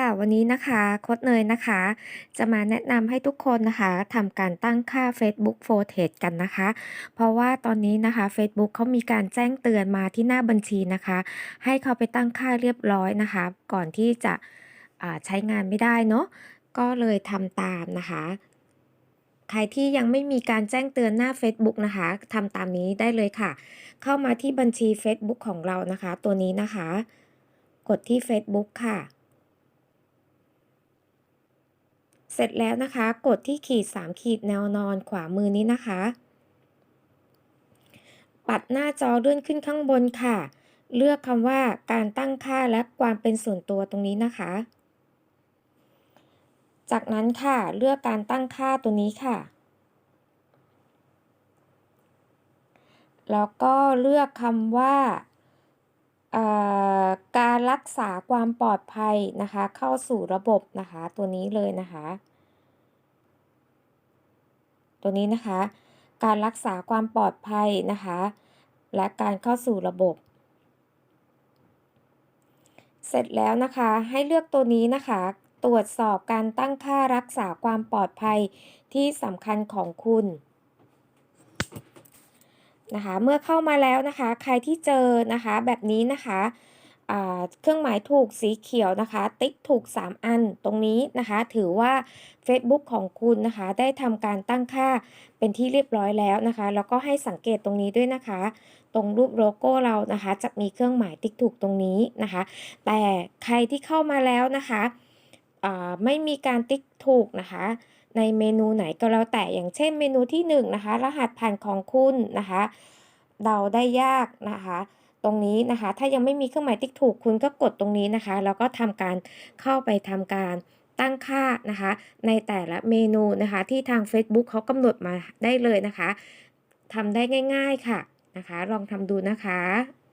ค่ะวันนี้นะคะโค้ชเนยนะคะ จะมาแนะนำให้ทุกคนนะคะทำการตั้งค่า Facebook f o r t a g e กันนะคะ เพราะว่าตอนนี้นะคะ Facebook เขามีการแจ้งเตือนมาที่หน้าบัญชีนะคะ ให้เขาไปตั้งค่าเรียบร้อยนะคะ ก่อนที่จะใช้งานไม่ได้เนาะก็เลยทำตามนะคะ ใครที่ยังไม่มีการแจ้งเตือนหน้า Facebook นะคะทำตามนี้ได้เลยค่ะ เข้ามาที่บัญชี Facebook ของเรานะคะ ตัวนี้นะคะ กดที่ Facebook ค่ะ เสร็จแล้วนะคะ กดที่ขีด 3 ขีดแนวนอนขวามือนี้นะคะ ปัดหน้าจอเลื่อนขึ้นข้างบนค่ะ เลือกคำว่าการตั้งค่าและความเป็นส่วนตัวตรงนี้นะคะ จากนั้นค่ะเลือกการตั้งค่าตัวนี้ค่ะ แล้วก็เลือกคำว่า เอ่อกา รักษาความปลอดภัยนะคะ เข้าสู่ระบบนะคะตัวนี้เลยนะคะ ตัวนี้นะคะ การรักษาความปลอดภัยนะคะ และการเข้าสู่ระบบ เสร็จแล้วนะคะให้เลือกตัวนี้นะคะ ตรวจสอบการตั้งค่ารักษาความปลอดภัยที่สำคัญของคุณนะคะเมื่อเข้ามาแล้วนะคะ ใครที่เจอนะคะแบบนี้นะคะ เครื่องหมายถูกสีเขียวนะคะ ติ๊กถูก 3 อันตรงนี้นะคะ ถือว่า Facebook ของคุณนะคะ ได้ทำการตั้งค่าเป็นที่เรียบร้อยแล้วนะคะ แล้วก็ให้สังเกตตรงนี้ด้วยนะคะ ตรงรูปโลโก้เรานะคะ จะมีเครื่องหมายติ๊กถูกตรงนี้นะคะ แต่ใครที่เข้ามาแล้วนะคะไม่มีการติ๊กถูกนะคะในเมนูไหนก็แล้วแต่อย่างเช่นเมนูที่1นงนะคะ รหัสผ่านของคุณนะคะ เดาได้ยากนะคะ ตรงนี้นะคะ ถ้ายังไม่มีเครื่องหมายติ๊กถูกคุณก็กดตรงนี้นะคะ แล้วก็ทำการเข้าไปทำการตั้งค่านะคะ ในแต่ละเมนูนะคะ ที่ทาง Facebook เขากำหนดมาได้เลยนะคะทำได้ง่าย ๆค่ะนะคะ ลองทำดูนะคะ